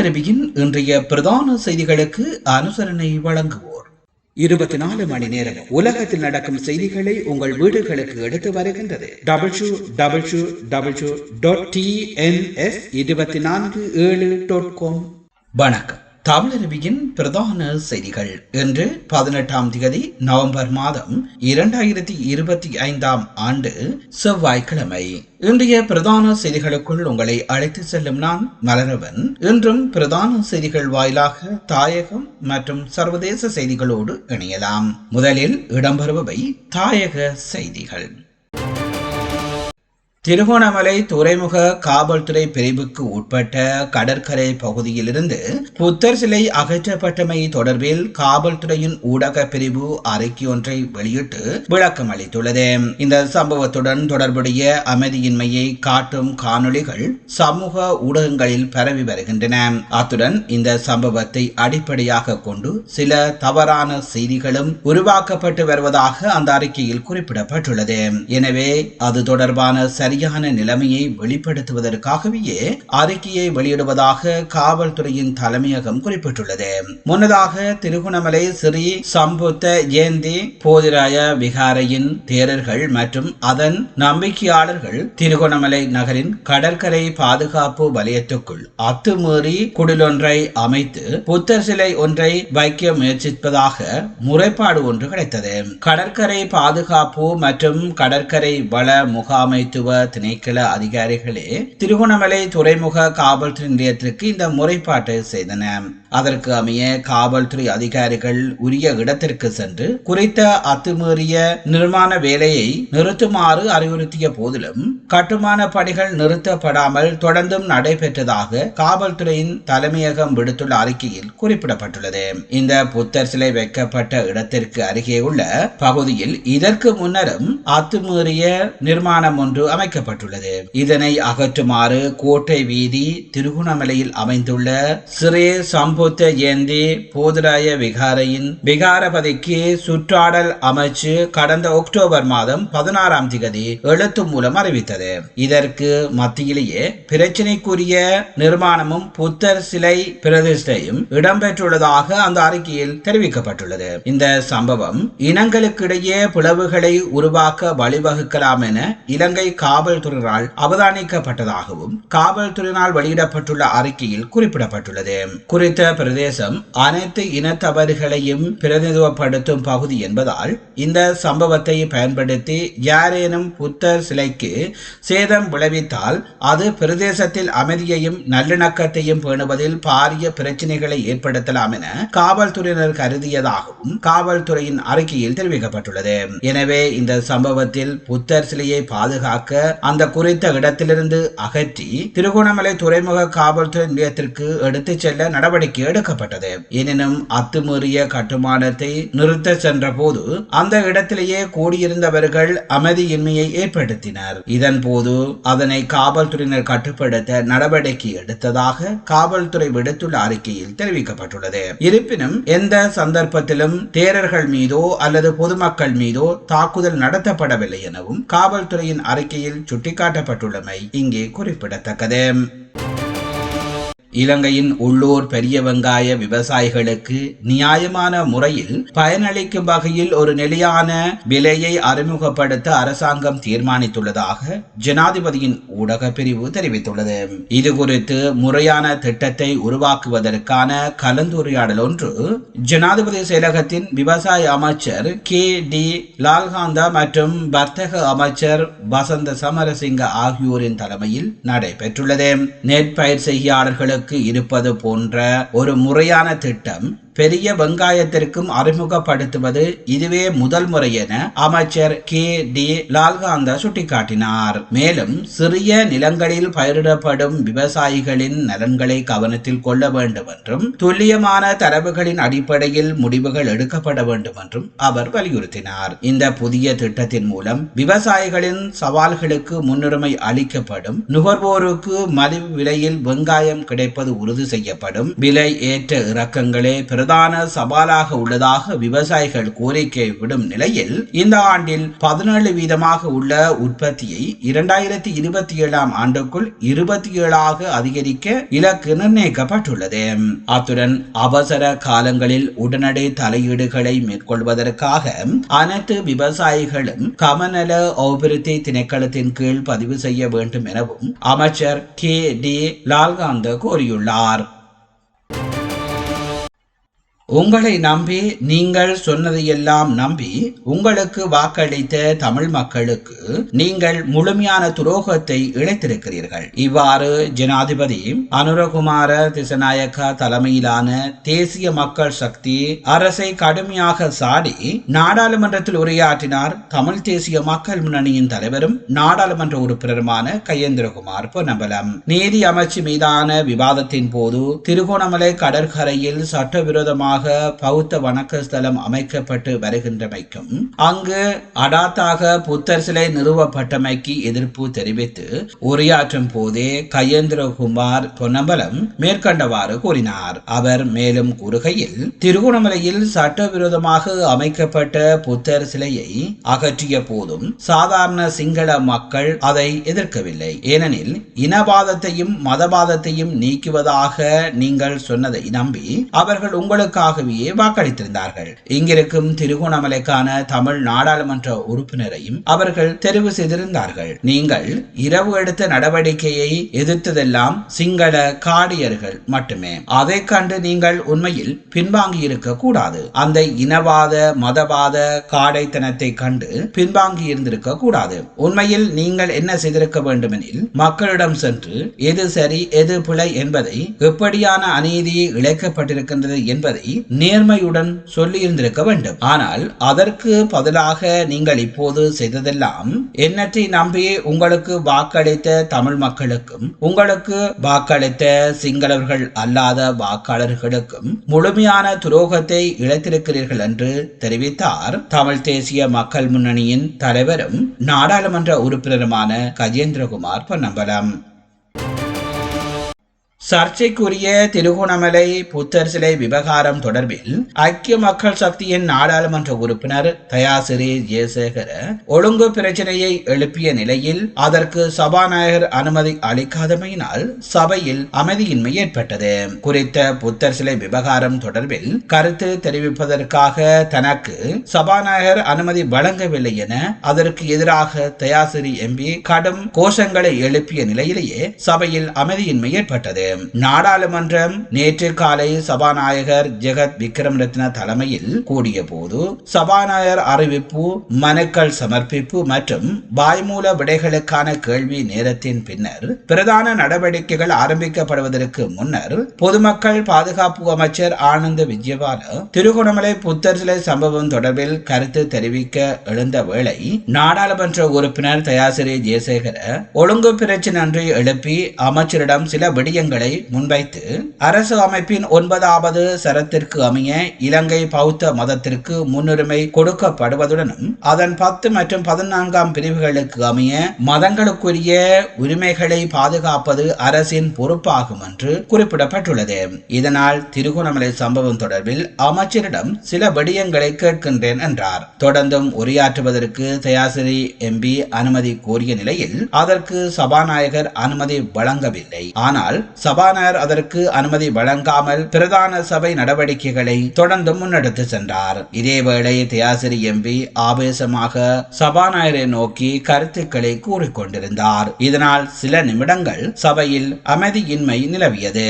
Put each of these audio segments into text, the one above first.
தமிழருவியின் இன்றைய பிரதான செய்திகளுக்கு அனுசரணை வழங்குவோர். இருபத்தி நாலு மணி நேரம் உலகத்தில் நடக்கும் செய்திகளை உங்கள் வீடுகளுக்கு எடுத்து வருகின்றது. Double U double dot TNS இருபத்தி நான்கு ஏழு டாட் காம் வணக்கம். தமிழருவியின் பிரதான செய்திகள். இன்று பதினெட்டாம் தேதி நவம்பர் மாதம் இரண்டாயிரத்தி இருபத்தி ஐந்தாம் ஆண்டு செவ்வாய்க்கிழமை. இன்றைய பிரதான செய்திகளுக்குள் உங்களை அழைத்து செல்லும் நான் மலரவன். இன்றும் பிரதான செய்திகள் வாயிலாக தாயகம் மற்றும் சர்வதேச செய்திகளோடு இணையலாம். முதலில் இடம்பெறுபவை தாயக செய்திகள். திருகோணமலை துறைமுக காவல்துறை பிரிவுக்கு உட்பட்ட கடற்கரை பகுதியிலிருந்து புத்தர் சிலை அகற்றப்பட்டமை தொடர்பில் காவல்துறையின் ஊடக பிரிவு அறிக்கை ஒன்றை வெளியிட்டு விளக்கம் அளித்துள்ளது. இந்த சம்பவத்துடன் தொடர்புடைய அமைதியின்மையை காட்டும் காணொளிகள் சமூக ஊடகங்களில் பரவி வருகின்றன. அத்துடன் இந்த சம்பவத்தை அடிப்படையாக கொண்டு சில தவறான செய்திகளும் உருவாக்கப்பட்டு வருவதாக அந்த அறிக்கையில் குறிப்பிடப்பட்டுள்ளது. எனவே அது தொடர்பான சரியான நிலைமையை வெளிப்படுத்துவதற்காகவே அறிக்கையை வெளியிடுவதாக காவல்துறையின் தலைமையகம் குறிப்பிட்டுள்ளது. முன்னதாக திருகோணமலை ஸ்ரீ சம்புத்த ஜெயந்தி போதிராய விகாரையின் தேரர்கள் மற்றும் அதன் நம்பிக்கையாளர்கள் திருகோணமலை நகரின் கடற்கரை பாதுகாப்பு வலயத்துக்குள் அத்துமீறி குடிலொன்றை அமைத்து புத்தர் சிலை ஒன்றை வைக்க முயற்சிப்பதாக முறைப்பாடு ஒன்று கிடைத்தது. கடற்கரை பாதுகாப்பு மற்றும் கடற்கரை வள முகாமைத்துவ திணைக்கள அதிகாரிகளே திருகோணமலை துறைமுக காவல்துறை நிலையத்திற்கு இந்த முறைப்பாட்டை செய்தனர் அதற்கு அமைய காவல்துறை அதிகாரிகள் உரிய இடத்திற்கு சென்று குறித்த அத்துமீறிய நிர்மாண வேலையை நிறுத்துமாறு அறிவுறுத்திய போதிலும் கட்டுமான பணிகள் நிறுத்தப்படாமல் தொடர்ந்தும் நடைபெற்றதாக காவல்துறையின் தலைமையகம் விடுத்துள்ள அறிக்கையில் குறிப்பிடப்பட்டுள்ளது. இந்த புத்தர் சிலை வைக்கப்பட்ட இடத்திற்கு அருகே உள்ள பகுதியில் இதற்கு முன்னரும் அத்துமீறிய நிர்மாணம் ஒன்று அமைக்கப்பட்டுள்ளது. இதனை அகற்றுமாறு கோட்டை வீதி திருகுணமலையில் அமைந்துள்ள சிறே சம்புத்த ஜெயந்தி போதுராய விகாரையின் விகாரபதிக்கு சுற்றாடல் அமைச்சு கடந்த அக்டோபர் மாதம் பதினாறாம் திகதி எழுத்து மூலம் அறிவித்தது இதற்கு மத்தியிலேயே பிரச்சினைக்குரிய நிர்மாணமும் புத்தர் சிலை பிரதிஷ்டையும் இடம்பெற்றுள்ளதாக அந்த அறிக்கையில் தெரிவிக்கப்பட்டுள்ளது இந்த சம்பவம் இனங்களுக்கிடையே பிளவுகளை உருவாக்க வழிவகுக்கலாம் என இலங்கை காவல்துறையினால் அவதானிக்கப்பட்டதாகவும் காவல்துறையினால் வெளியிடப்பட்டுள்ள அறிக்கையில் குறிப்பிடப்பட்டுள்ளது குறித்த பிரதேசம் அனைத்து இனத்தவர்களையும் பிரதிநிதித்துவப்படுத்தும் பகுதி என்பதால் இந்த சம்பவத்தை பயன்படுத்தி யாரேனும் புத்தர் சிலைக்கு சேதம் விளைவித்தால் அது பிரதேசத்தில் அமைதியையும் நல்லிணக்கத்தையும் பேணுவதில் பாரிய பிரச்சனைகளை ஏற்படுத்தலாம் என காவல்துறையினர் கருதியதாகவும் காவல்துறையின் அறிக்கையில் தெரிவிக்கப்பட்டுள்ளது. எனவே இந்த சம்பவத்தில் புத்தர் சிலையை பாதுகாக்க அந்த குறித்த இடத்திலிருந்து அகற்றி திருகோணமலை துறைமுக காவல்துறை நிலையத்திற்கு எடுத்துச் செல்ல நடவடிக்கை எடுக்கப்பட்டது. எனினும் அத்துமீறிய கட்டுமானத்தை நிறுத்த சென்ற போது அந்த இடத்திலேயே கூடியிருந்தவர்கள் அமைதியின்மையை ஏற்படுத்தினர். இதன் போது அதனை காவல்துறையினர் கட்டுப்படுத்த நடவடிக்கை எடுத்ததாக காவல்துறை விடுத்துள்ள அறிக்கையில் தெரிவிக்கப்பட்டுள்ளது. இருப்பினும் எந்த சந்தர்ப்பத்திலும் தேரர்கள் மீதோ அல்லது பொதுமக்கள் மீதோ தாக்குதல் நடத்தப்படவில்லை எனவும் காவல்துறையின் அறிக்கையில் சுட்டிக்காட்டப்பட்டுள்ளமை இங்கே குறிப்பிடத்தக்கது. இலங்கையின் உள்ளூர் பெரிய வெங்காய விவசாயிகளுக்கு நியாயமான முறையில் பயனளிக்கும் வகையில் ஒரு நிலையான விலையை அறிமுகப்படுத்த அரசாங்கம் தீர்மானித்துள்ளதாக ஜனாதிபதியின் ஊடக பிரிவு தெரிவித்துள்ளது. இது குறித்து முறையான திட்டத்தை உருவாக்குவதற்கான கலந்துரையாடல் ஒன்று ஜனாதிபதி செயலகத்தின் விவசாய அமைச்சர் கே டி லால்காந்தா மற்றும் வர்த்தக அமைச்சர் வசந்த சமரசிங்க ஆகியோரின் தலைமையில் நடைபெற்றுள்ளது. நெற்பயிர் மக்களுக்கு இருப்பது போன்ற ஒரு முறையான திட்டம் பெரிய வெங்காயத்திற்கும் அறிமுகப்படுத்துவது இதுவே முதல் முறை என அமைச்சர் கே. டி. லால்காந்தா சுட்டிக்காட்டினார். மேலும் சிறிய நிலங்களில் பயிரிடப்படும் விவசாயிகளின் நலன்களை கவனத்தில் கொள்ள வேண்டும் என்றும் துல்லியமான தரவுகளின் அடிப்படையில் முடிவுகள் எடுக்கப்பட வேண்டும் என்றும் அவர் வலியுறுத்தினார். இந்த புதிய திட்டத்தின் மூலம் விவசாயிகளின் சவால்களுக்கு முன்னுரிமை அளிக்கப்படும் நுகர்வோருக்கு மலிவு விலையில் வெங்காயம் கிடைப்பது உறுதி செய்யப்படும் விலை ஏற்ற இறக்கங்களே பிரதம பிரதான சவாலாக உள்ளதாக விவசாயிகள் கோரிக்கை விடும் நிலையில் இந்த ஆண்டில் பதினேழு வீதமாக உள்ள உற்பத்தியை இரண்டாயிரத்தி இருபத்தி ஏழாம் ஆண்டுக்குள் இருபத்தி ஏழாக அதிகரிக்க இலக்கு நிர்ணயிக்கப்பட்டுள்ளது. அத்துடன் அவசர காலங்களில் உடனடி தலையீடுகளை மேற்கொள்வதற்காக அனைத்து விவசாயிகளும் கமநல அபிவிருத்தி திணைக்களத்தின் கீழ் பதிவு செய்ய வேண்டும் எனவும் அமைச்சர் கே. டி. லால்காந்த கோரியுள்ளார் உங்களை நம்பி நீங்கள் சொன்னதையெல்லாம் நம்பி உங்களுக்கு வாக்களித்த தமிழ் மக்களுக்கு நீங்கள் முழுமையான துரோகத்தை இழைத்திருக்கிறீர்கள் இவ்வாறு ஜனாதிபதி அனுரகுமார திசநாயக்கா தலைமையிலான தேசிய மக்கள் சக்தி அரசை கடுமையாக சாடி நாடாளுமன்றத்தில் உரையாற்றினார் தமிழ் தேசிய மக்கள் முன்னணியின் தலைவரும் நாடாளுமன்ற உறுப்பினருமான கையேந்திரகுமார் பொன்னம்பலம். நீதி அமைச்சு மீதான விவாதத்தின் போது திருகோணமலை கடற்கரையில் சட்டவிரோதமாக பௌத்த வணக்க ஸ்தலம் அமைக்கப்பட்டு வருகின்றமைக்கும் அங்கு அடாத்தாக புத்தர் சிலை நிறுவப்பட்டமைக்கு எதிர்ப்பு தெரிவித்து உரையாற்றும் போதே கயேந்திரகுமார் பொன்னம்பலம் மேற்கண்டவாறு கூறினார். அவர் மேலும் கூறுகையில் திருகோணமலையில் சட்டவிரோதமாக அமைக்கப்பட்ட புத்தர் சிலையை அகற்றிய போதும் சாதாரண சிங்கள மக்கள் அதை எதிர்க்கவில்லை. ஏனெனில் இனவாதத்தையும் மதவாதத்தையும் நீக்குவதாக நீங்கள் சொன்னதை நம்பி அவர்கள் உங்களுக்காக ஆகவே வாக்களித்திருந்தார்கள். இங்கிருக்கும் திருகோணமலைக்கான தமிழ் நாடாளுமன்ற உறுப்பினரையும் அவர்கள் தெரிவு செய்திருந்தார்கள். நீங்கள் இரவு எடுத்த நடவடிக்கையை எதிர்த்ததெல்லாம் சிங்கள காடியர்கள் மட்டுமே. அதை கண்டு நீங்கள் உண்மையில் பின்வாங்கி இருக்க கூடாது. அந்த இனவாத மதவாத காடைத்தனத்தை கண்டு பின்வாங்கி இருந்திருக்க கூடாது. உண்மையில் நீங்கள் என்ன செய்திருக்க வேண்டுமெனில் மக்களிடம் சென்று எது சரி எது பிழை என்பதை எப்படியான அநீதி இழைக்கப்பட்டிருக்கின்றது என்பதை நேர்மையுடன் சொல்லியிருந்திருக்க வேண்டும். ஆனால் அதற்கு பதிலாக நீங்கள் இப்போது செய்ததெல்லாம் எண்ணத்தை நம்பி உங்களுக்கு வாக்களித்த தமிழ் மக்களுக்கும் உங்களுக்கு வாக்களித்த சிங்களவர்கள் அல்லாத வாக்காளர்களுக்கும் முழுமையான துரோகத்தை இழைத்திருக்கிறீர்கள் என்று தெரிவித்தார் தமிழ் தேசிய மக்கள் முன்னணியின் தலைவரும் நாடாளுமன்ற உறுப்பினருமான கஜேந்திரகுமார் பொன்னம்பலம். சர்ச்சைக்குரிய திருகோணமலை புத்தர் சிலை விவகாரம் தொடர்பில் ஐக்கிய மக்கள் சக்தியின் நாடாளுமன்ற உறுப்பினர் தயாசிரி ஜெயசேகர ஒழுங்கு பிரச்சனையை எழுப்பிய நிலையில் அதற்கு சபாநாயகர் அனுமதி அளிக்காதமையினால் சபையில் அமைதியின்மை ஏற்பட்டது. குறித்த புத்தர் சிலை விவகாரம் தொடர்பில் கருத்து தெரிவிப்பதற்காக தனக்கு சபாநாயகர் அனுமதி வழங்கவில்லை என அதற்கு எதிராக தயாசிரி எம்பி கடும் கோஷங்களை எழுப்பிய நிலையிலேயே சபையில் அமைதியின்மை ஏற்பட்டது. நாடாளுமன்றம். நேற்று காலை சபாநாயகர் ஜெகத் விக்ரம் ரத்ன தலைமையில் கூடிய போது சபாநாயகர் அறிவிப்பு மனுக்கள் சமர்ப்பிப்பு மற்றும் வாய்மூல விடைகளுக்கான கேள்வி நேரத்தின் பின்னர் பிரதான நடவடிக்கைகள் ஆரம்பிக்கப்படுவதற்கு முன்னர் பொதுமக்கள் பாதுகாப்பு அமைச்சர் ஆனந்த விஜயபால திருகோணமலை புத்தர் சிலை சம்பவம் தொடர்பில் கருத்து தெரிவிக்க எழுந்த வேளை நாடாளுமன்ற உறுப்பினர் தயாசிரி ஜெயசேகர ஒழுங்கு பிரச்சினை எழுப்பி அமைச்சரிடம் சில விடயங்களை கோரிக்கைகளை முன்வைத்து அரசு அமைப்பின் ஒன்பதாவது சரத்திற்கு அமைய இலங்கை பௌத்த மதத்திற்கு முன்னுரிமை கொடுக்கப்படுவதுடனும் அதன் பத்து மற்றும் பதினான்காம் பிரிவுகளுக்கு அமைய மதங்களுக்குரிய உரிமைகளை பாதுகாப்பது அரசின் பொறுப்பாகும் என்று குறிப்பிடப்பட்டுள்ளது. இதனால் திருகோணமலை சம்பவம் தொடர்பில் அமைச்சரிடம் சில விடயங்களை கேட்கின்றேன் என்றார். தொடர்ந்தும் உரையாற்றுவதற்கு தயாசிரி எம்பி அனுமதி கோரிய நிலையில் அதற்கு சபாநாயகர் அனுமதி வழங்கவில்லை. ஆனால் சபா சபாநாயகர் அதற்கு அனுமதி வழங்காமல் பிரதான சபை நடவடிக்கைகளை தொடர்ந்து முன்னெடுத்து சென்றார். இதேவேளை தியாசிரி எம்பி ஆவேசமாக சபாநாயகரை நோக்கி கருத்துக்களை கூறிக்கொண்டிருந்தார். இதனால் சில நிமிடங்கள் சபையில் அமைதியின்மை நிலவியது.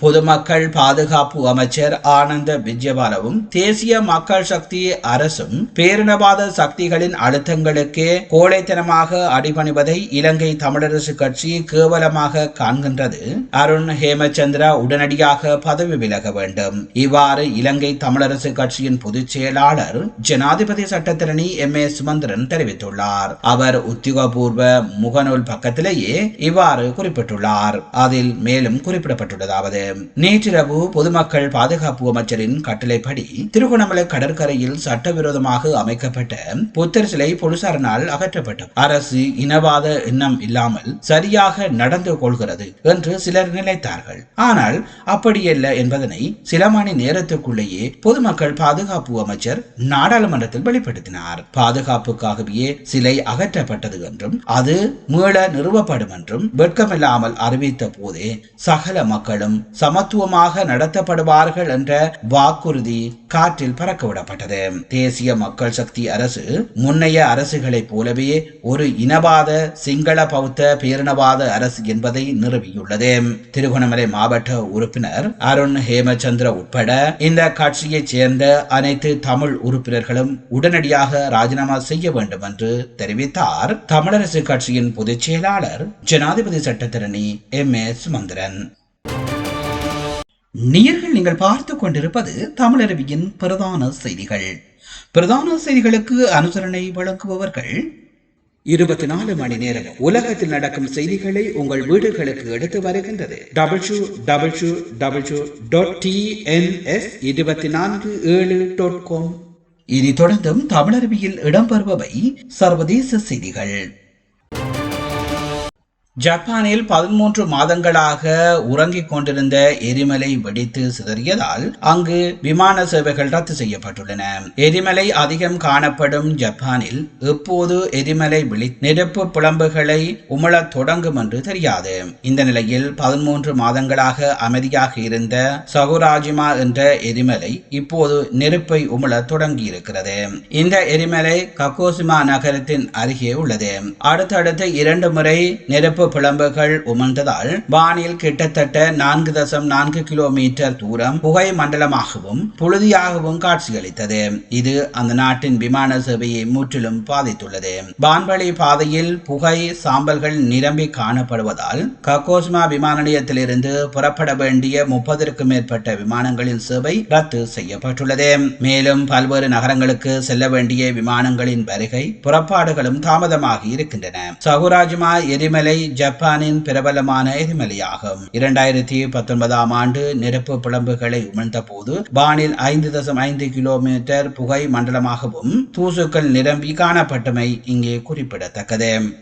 பொதுமக்கள் பாதுகாப்பு அமைச்சர் ஆனந்த விஜயபாலவும் தேசிய மக்கள் சக்தி அரசும் பேரினவாத சக்திகளின் அழுத்தங்களுக்கு கோழைத்தனமாக அடிபணிவதை இலங்கை தமிழரசு கட்சி கேவலமாக காண்கின்றது. அருண் ஹேமச்சந்திரா உடனடியாக பதவி விலக வேண்டும். இவ்வாறு இலங்கை தமிழரசு கட்சியின் பொதுச் செயலாளர் ஜனாதிபதி சட்டத்திரணி எம். ஏ. சுமந்திரன் தெரிவித்துள்ளார். அவர் உத்தியோகபூர்வ முகநூல் பக்கத்திலேயே இவ்வாறு குறிப்பிட்டுள்ளார். அதில் மேலும் குறிப்பிடப்பட்டுள்ளதாவது நேற்றிரவு பொதுமக்கள் பாதுகாப்பு அமைச்சரின் கட்டளைப்படி திருகோணமலை கடற்கரையில் சட்டவிரோதமாக அமைக்கப்பட்ட புத்தர் சிலை போலீசாரினால் அகற்றப்பட்டது. அரசு இனவாத எண்ணம் இல்லாமல் சரியாக நடந்து கொள்கிறது என்று சிலர் நினைத்தார்கள். ஆனால் அப்படியல்ல என்பதனை சில மணி நேரத்துக்குள்ளேயே பொதுமக்கள் பாதுகாப்பு அமைச்சர் நாடாளுமன்றத்தில் வெளிப்படுத்தினார். பாதுகாப்புக்காகவே சிலை அகற்றப்பட்டது என்றும் அது மீள நிறுவப்படும் என்றும் வெட்கமில்லாமல் அறிவித்த போதே சகல மக்களும் சமத்துவமாக நடத்தப்படுவார்கள் என்ற வாக்குறுதி காற்றில் பறக்கவிடப்பட்டது. தேசிய மக்கள் சக்தி அரசு முன்னைய அரசுகளைப் போலவே ஒரு இனவாத சிங்கள பௌத்த பேரினவாத அரசு என்பதை நிறுவியுள்ளது. திருகோணமலை மாவட்ட உறுப்பினர் அருண் ஹேமச்சந்திர உட்பட இந்த கட்சியைச் சேர்ந்த அனைத்து தமிழ் உறுப்பினர்களும் உடனடியாக ராஜினாமா செய்ய வேண்டும் என்று தெரிவித்தார். தமிழரசு கட்சியின் பொதுச் செயலாளர் ஜனாதிபதி சட்டத்தரணி எம். எஸ் சுமந்திரன். நேயர்கள் நீங்கள் பார்த்து கொண்டிருப்பது தமிழருவியின் பிரதான செய்திகள். பிரதான செய்திகளுக்கு அனுசரணை வழங்குபவர்கள் இருபத்தி நாலு மணி நேரம் உலகத்தில் நடக்கும் செய்திகளை உங்கள் வீடுகளுக்கு எடுத்து வருகின்றது. Double U double U double U dot TNS இருபத்தி நான்கு ஏழு டாட் காம் இனி தொடர்ந்தும் தமிழருவியில் இடம்பெறுபவை சர்வதேச செய்திகள். ஜப்பானில் பதிமூன்று மாதங்களாக உறங்கிக் கொண்டிருந்த எரிமலை வெடித்து சிதறியதால் அங்கு விமான சேவைகள் ரத்து செய்யப்பட்டுள்ளன. எரிமலை அதிகம் காணப்படும் ஜப்பானில் எப்போது எரிமலை விழி நெருப்பு புலம்புகளை உமிழத் தொடங்கும் என்று தெரியாது. இந்த நிலையில் பதிமூன்று மாதங்களாக அமைதியாக இருந்த சகுராஜிமா என்ற எரிமலை இப்போது நெருப்பை உமிழத் தொடங்கியிருக்கிறது. இந்த எரிமலை கக்கோசிமா நகரத்தின் அருகே உள்ளது. அடுத்தடுத்து இரண்டு முறை நெருப்பு பிளம்புகள் உமிழ்ந்ததால் வானில் கிட்டத்தட்ட நான்கு தசம் நான்கு கிலோமீட்டர் தூரம் புகை மண்டலமாகவும் புழுதியாகவும் காட்சியளித்தது. இது அந்த நாட்டின் விமான சேவையை முற்றிலும் பாதித்துள்ளது. வான்வழி பாதையில் புகை சாம்பல்கள் நிரம்பி காணப்படுவதால் கக்கோஸ்மா விமான நிலையத்திலிருந்து புறப்பட வேண்டிய முப்பதற்கும் மேற்பட்ட விமானங்களின் சேவை ரத்து செய்யப்பட்டுள்ளது. மேலும் பல்வேறு நகரங்களுக்கு செல்ல வேண்டிய விமானங்களின் வருகை புறப்பாடுகளும் தாமதமாகி இருக்கின்றன. சகுராஜ்மா எரிமலை ஜப்பானின் பிரபலமான எரிமலையாகும். இரண்டாயிரத்தி பத்தொன்பதாம் ஆண்டு நெருப்பு பிளம்புகளை உமிழ்ந்த போது வானில் ஐந்து தசம் ஐந்து கிலோமீட்டர் புகை மண்டலமாகவும் தூசுக்கள் நிரம்பி காணப்பட்டமை இங்கே குறிப்பிடத்தக்கது.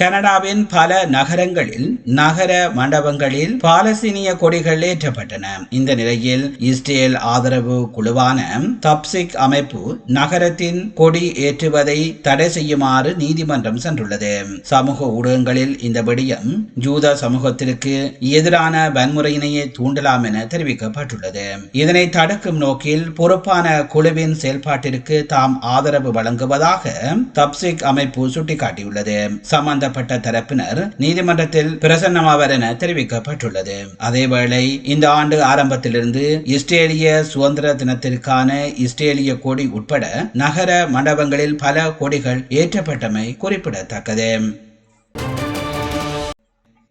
கனடாவின் பல நகரங்களில் நகர மண்டபங்களில் பாலஸ்தீனிய கொடிகள் ஏற்றப்பட்டன. இந்த நிலையில் இஸ்ரேல் ஆதரவு குழுவான தப்சிக் அமைப்பு நகரத்தின் கொடி ஏற்றுவதை தடை செய்யுமாறு நீதிமன்றம் சென்றுள்ளது. சமூக ஊடகங்களில் இந்த விடயம் ஜூத சமூகத்திற்கு எதிரான வன்முறையினையே தூண்டலாம் என தெரிவிக்கப்பட்டுள்ளது. இதனை தடுக்கும் நோக்கில் பொறுப்பான குழுவின் செயல்பாட்டிற்கு தாம் ஆதரவு வழங்குவதாக தப்சிக் அமைப்பு சுட்டிக்காட்டியுள்ளது. சம்பந்த சம்பந்தப்பட்ட தரப்பினர் நீதிமன்றத்தில் பிரசன்னமாவர் என தெரிவிக்கப்பட்டுள்ளது. அதேவேளை இந்த ஆண்டு ஆரம்பத்திலிருந்து இஸ்ரேலிய சுதந்திர தினத்திற்கான இஸ்ரேலிய கொடி உட்பட நகர மண்டபங்களில் பல கொடிகள் ஏற்றப்பட்டமை குறிப்பிடத்தக்கது.